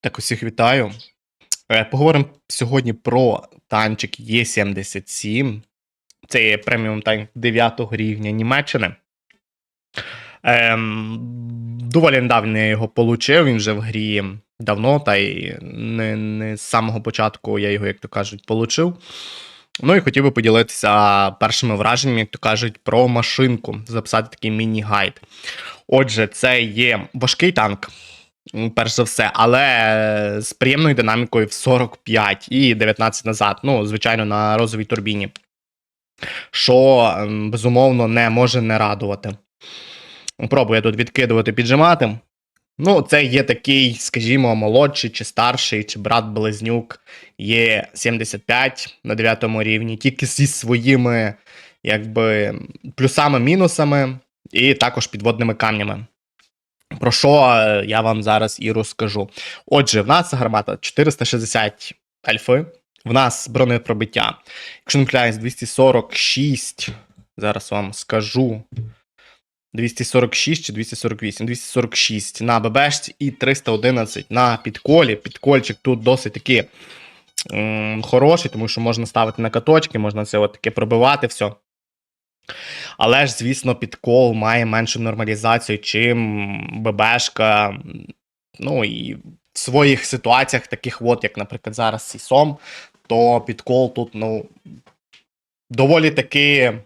Так, усіх вітаю. Е, Поговоримо сьогодні про танчик Е77. Це є преміум танк 9 рівня Німеччини. Ем, доволі недавно я його получив, він вже в грі давно, та й не, не з самого початку я його, як то кажуть, получив. Ну і хотів би поділитися першими враженнями, як то кажуть, про машинку, записати такий міні-гайд. Отже, це є важкий танк, перш за все, але з приємною динамікою в 45 і 19 назад. Ну, звичайно, на розовій турбіні. Що, ем, безумовно, не може не радувати. Пробую тут відкидувати, піджимати. Ну, це є такий, скажімо, молодший чи старший, чи брат-близнюк є 75 на 9 рівні, тільки зі своїми якби, плюсами-мінусами, і також підводними камнями. Про що е, я вам зараз і розкажу. Отже, в нас гармата 460 альфи, в нас бронепробиття. Якщо не помиляюсь, 246. Зараз вам скажу. 246 чи 248, 246 на ББшці і 311 на підколі. Підкольчик тут досить таки м, хороший, тому що можна ставити на каточки, можна це от таке пробивати все. Але ж, звісно, підкол має меншу нормалізацію, чим ББшка. Ну і в своїх ситуаціях, таких от, як, наприклад, зараз Сісом, то підкол тут, ну, доволі таки.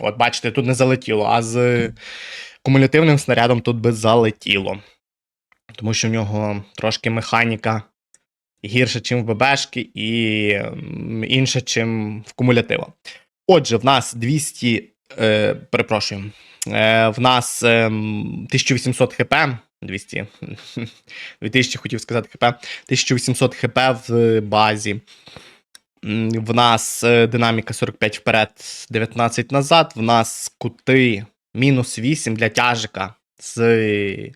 От, бачите, тут не залетіло, а з кумулятивним снарядом тут би залетіло. Тому що в нього трошки механіка гірша, ніж в ББшки, і інша, ніж в кумулятива. Отже, в нас 200. Е, перепрошую. Е, в нас е, 1800 хп. 200. 2000 хотів сказати хп. 1800 хп в базі. В нас е, динаміка 45 вперед, 19 назад. В нас кути мінус 8 для тяжика з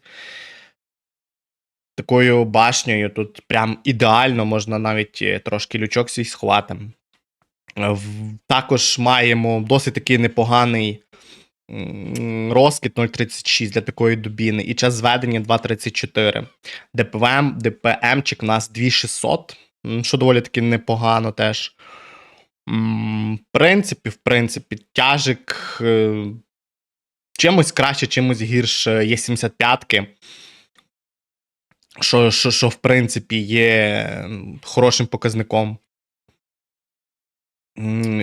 такою башнею. Тут прям ідеально, можна навіть е, трошки лючок свій схватим. Е, Також маємо досить такий непоганий розкид 0,36 для такої дубіни і час зведення 2,34. ДПМ, ДПМчик у нас 2600, що доволі таки непогано теж. В принципі, в принципі, тяжик е, чимось краще, чимось гірше є 75-ки. Що, що, що, в принципі, є хорошим показником.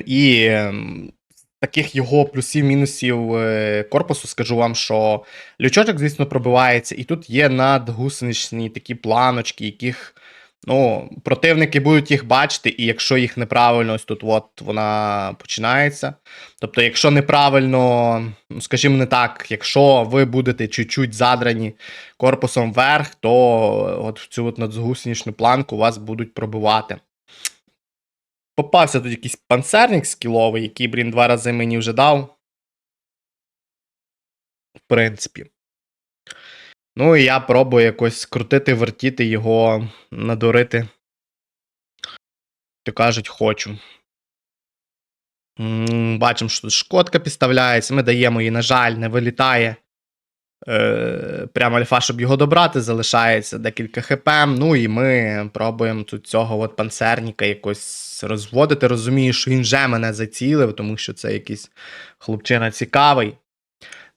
І ем, таких його плюсів-мінусів е, корпусу скажу вам, що лючочок, звісно, пробивається, і тут є надгусеничні такі планочки, яких ну, противники будуть їх бачити, і якщо їх неправильно, ось тут от вона починається. Тобто, якщо неправильно, ну, скажімо не так, якщо ви будете чуть-чуть задрані корпусом вверх, то от в цю от надгусеничну планку вас будуть пробивати. Попався тут якийсь панцерник скіловий, який, блін, два рази мені вже дав. В принципі. Ну і я пробую якось скрутити, вертіти його, надурити. То кажуть, хочу. Бачимо, що тут шкодка підставляється. Ми даємо її, на жаль, не вилітає. Е, прямо альфа, щоб його добрати, залишається декілька хп. Ну і ми пробуємо тут цього от панцерніка якось розводити. Розумію, що він вже мене зацілив, тому що це якийсь хлопчина цікавий.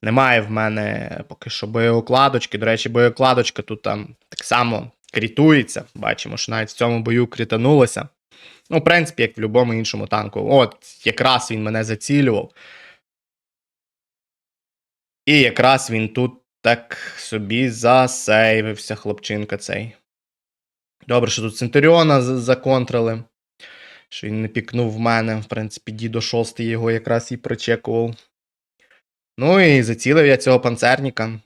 Немає в мене поки що боєокладочки. До речі, боєокладочка тут там так само крітується. Бачимо, що навіть в цьому бою крітанулося. Ну, в принципі, як в будь-якому іншому танку. От, якраз він мене зацілював. І якраз він тут так собі засейвився, хлопчинка цей. Добре, що тут Центуріона законтрили. Що він не пікнув в мене. В принципі, дідо шостий його якраз і прочекував. Ну і зацілив я цього панцерніка.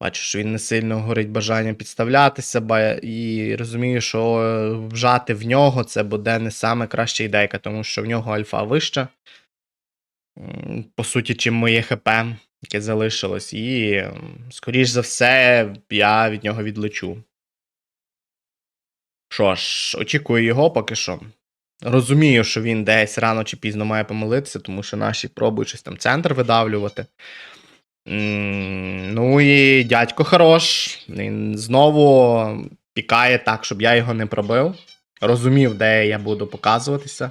Бачу, що він не сильно горить бажанням підставлятися, і розумію, що е, вжати в нього це буде не саме краща ідейка, тому що в нього альфа вища. По суті, чим моє ХП, яке залишилось, і, скоріш за все, я від нього відлечу. Що ж, очікую його поки що. Розумію, що він десь рано чи пізно має помилитися, тому що наші пробують щось там центр видавлювати. Ну і дядько хорош. Він знову пікає так, щоб я його не пробив. Розумів, де я буду показуватися.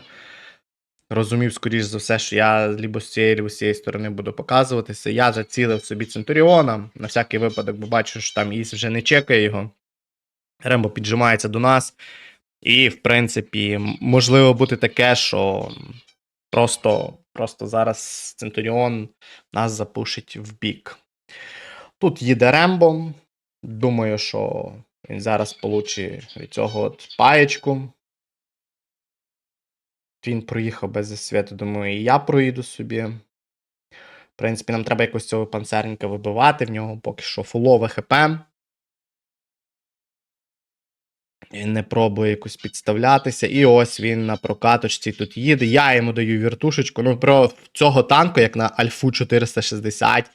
Розумів, скоріш за все, що я либо з цієї, либо з цієї сторони буду показуватися. Я зацілив собі Центуріона. На всякий випадок, бо бачу, що там Іс вже не чекає його. Рембо піджимається до нас. І, в принципі, можливо бути таке, що просто, просто зараз Центуріон нас запушить в бік. Тут їде Рембо. Думаю, що він зараз получить від цього от паєчку. Він проїхав без засвіту, думаю, і я проїду собі. В принципі, нам треба якось цього панцерника вибивати. В нього поки що фулове ХП. Він не пробує якось підставлятися. І ось він на прокаточці тут їде. Я йому даю віртушечку. Ну, про цього танку, як на Альфу 460,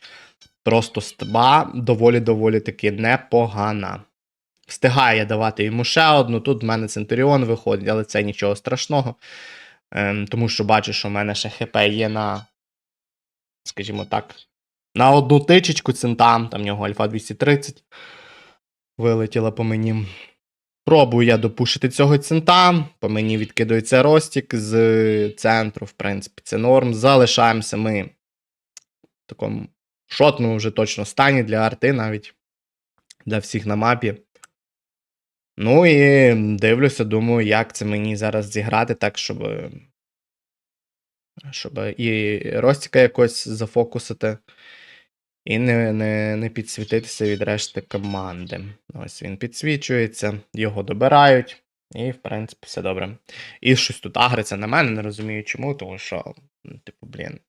просто стба доволі-доволі таки непогана. Встигає давати йому ще одну. Тут в мене Центуріон виходить, але це нічого страшного. Ем, тому що бачу, що в мене ще ХП є на, скажімо так, на одну тичечку центам, там в нього Альфа 230 вилетіла по мені. Пробую я допушити цього цента. По мені відкидується Ростік з центру, в принципі, це норм. Залишаємося ми в такому шотному вже точно стані для арти, навіть для всіх на мапі. Ну і дивлюся, думаю, як це мені зараз зіграти так, щоб. Щоб і Ростіка якось зафокусити, і не, не, не підсвітитися від решти команди. Ось він підсвічується, його добирають, і, в принципі, все добре. І щось тут агриться на мене, не розумію чому, тому що, ну, типу, блін.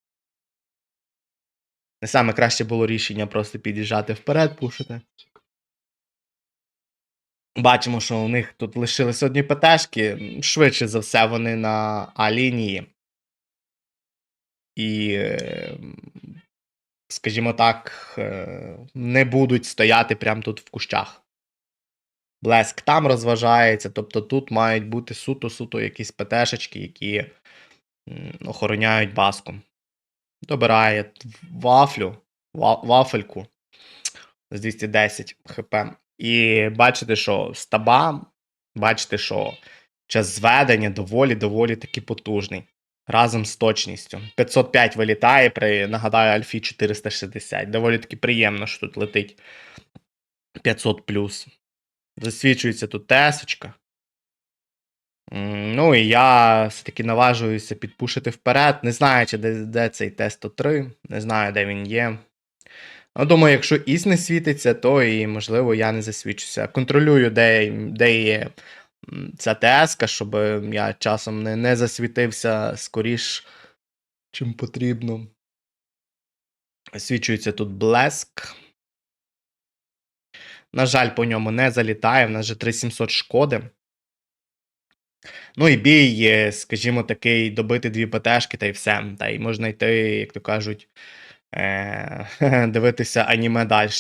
Не саме краще було рішення просто під'їжджати вперед, пушити. Бачимо, що у них тут лишились одні ПТшки. Швидше за все, вони на А-лінії. І, е, скажімо так, е, не будуть стояти прямо тут в кущах. Блеск там розважається, тобто тут мають бути суто-суто якісь ПТшечки, які охороняють баску. Добирає вафлю, ва- вафельку з 210 хп. І бачите, що стаба, бачите, що час зведення доволі-доволі таки потужний. Разом з точністю. 505 вилітає при, нагадаю, Альфі 460. Доволі таки приємно, що тут летить 500 плюс. Засвічується тут тесочка. Ну і я все-таки наважуюся підпушити вперед. Не знаю, чи де, де цей Т-103, не знаю, де він є. Ну, думаю, якщо іс не світиться, то і, можливо, я не засвічуся. Контролюю, де, де є ця ТС, щоб я часом не, не засвітився скоріш, чим потрібно. Освічується тут блеск. На жаль, по ньому не залітає, в нас же 3700 шкоди. Ну і бій, є, скажімо, такий, добити дві ПТшки та й все. Та й можна йти, як то кажуть, е- дивитися аніме далі.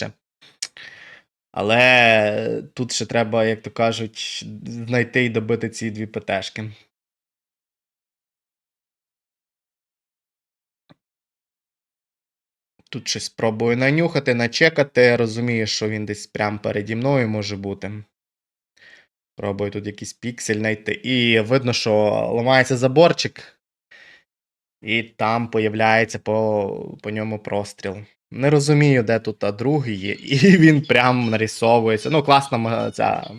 Але тут ще треба, як то кажуть, знайти і добити ці дві ПТшки. Тут щось пробую нанюхати, начекати. Розумію, що він десь прямо переді мною може бути. Пробую тут якийсь піксель знайти. І видно, що ламається заборчик. І там появляється по, по ньому простріл. Не розумію, де тут а другий є. І він прям нарисовується. Ну, класна ма- ця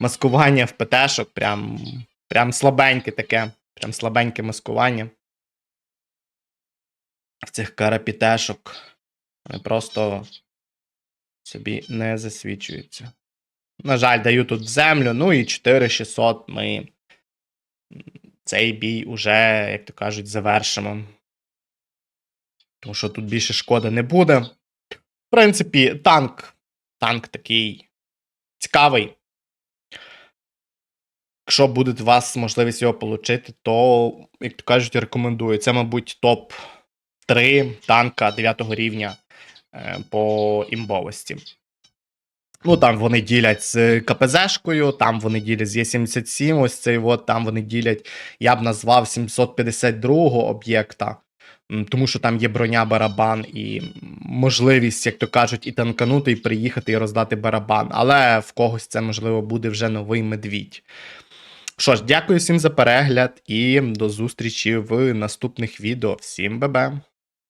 маскування в ПТшок. Прям, прям слабеньке таке. Прям слабеньке маскування. В цих карапітешок. Просто собі не засвічуються. На жаль, даю тут землю. Ну і 4600 ми цей бій уже, як то кажуть, завершимо. Тому що тут більше шкоди не буде. В принципі, танк. Танк такий цікавий. Якщо буде у вас можливість його отримати, то, як то кажуть, рекомендую. Це, мабуть, топ 3 танка 9 рівня е, по імбовості. Ну, там вони ділять з КПЗшкою, там вони ділять з Є77, ось цей от, там вони ділять, я б назвав 752-го об'єкта. тому що там є броня барабан і можливість, як то кажуть, і танканути, і приїхати і роздати барабан. Але в когось це можливо буде вже новий медвідь. Що ж, дякую всім за перегляд і до зустрічі в наступних відео. Всім бебе!